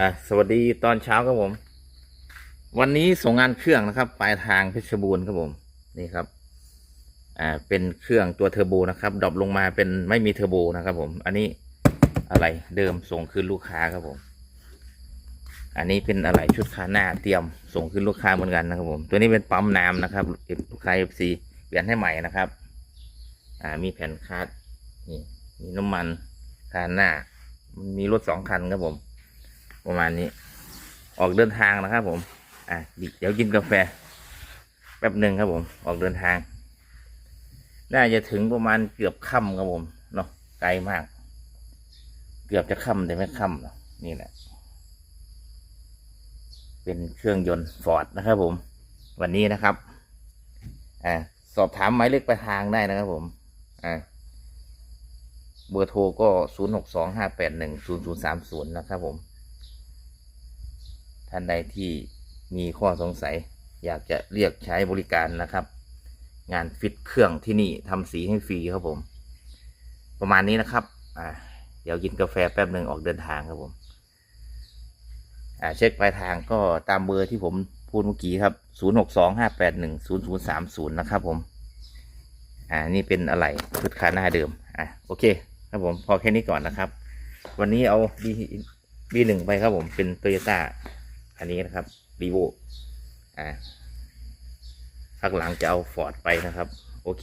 อะสวัสดีตอนเช้าครับผม วันนี้ส่งงานเครื่องนะครับ ปลายทางเพชรบูรณ์ครับผม นี่ครับ อ่า เป็นเครื่องตัวเทอร์โบนะครับดรอปลงมาเป็นไม่มีเทอร์โบนะครับ ผม อันนี้อะไรเดิมส่งคืนลูกค้าครับผม อันนี้เป็นอะไรชุดคาหน้าเตรียมส่งคืนลูกค้าเหมือนกันนะครับผม ตัวนี้เป็นปั๊มน้ำนะครับลูกค้า FC เปลี่ยนให้ใหม่นะครับ อ่า มีแผ่นคาดนี่มีน้ำมันคาหน้า มันมีรถสองคันครับผม ประมาณนี้ ออกเดินทางนะครับผม อะเดี๋ยวกินกาแฟ แป๊บหนึ่งครับผม ออกเดินทาง น่าจะถึงประมาณเกือบค่ำครับผม เนาะไกลมาก เกือบจะค่ำแต่ไม่ค่ำหรอกนี่แหละ เป็นเครื่องยนต์ฟอร์ดนะครับผม วันนี้นะครับ อ่า สอบถามหมายเลขปลายทางได้นะครับผม อ่าเบอร์โทรก็ศูนย์หกสองห้าแปดหนึ่งศูนย์ศูนย์สามศูนย์นะครับผม ท่านใดที่มีข้อสงสัย อยากจะเรียกใช้บริการนะครับ งานฟิตเครื่องที่นี่ทำสีให้ฟรีครับผม ประมาณนี้นะครับอ่าเดี๋ยวกินกาแฟแป๊บหนึ่งออกเดินทางครับผมอ่าเช็คปลายทางก็ตามเบอร์ที่ผมพูดเมื่อกี้ครับศูนย์หกสองห้าแปดหนึ่งศูนย์ศูนย์สามศูนย์นะครับผม อ่า นี่เป็นอะไรชุดคาหน้าเดิม อะ โอเค ครับผม พอแค่นี้ก่อนนะครับ วันนี้เอาบีบีหนึ่งไปครับผม เป็นโตโยต้า อันนี้นะครับรีโวอ่าข้างหลังจะเอาฟอร์ดไปนะครับ โอเค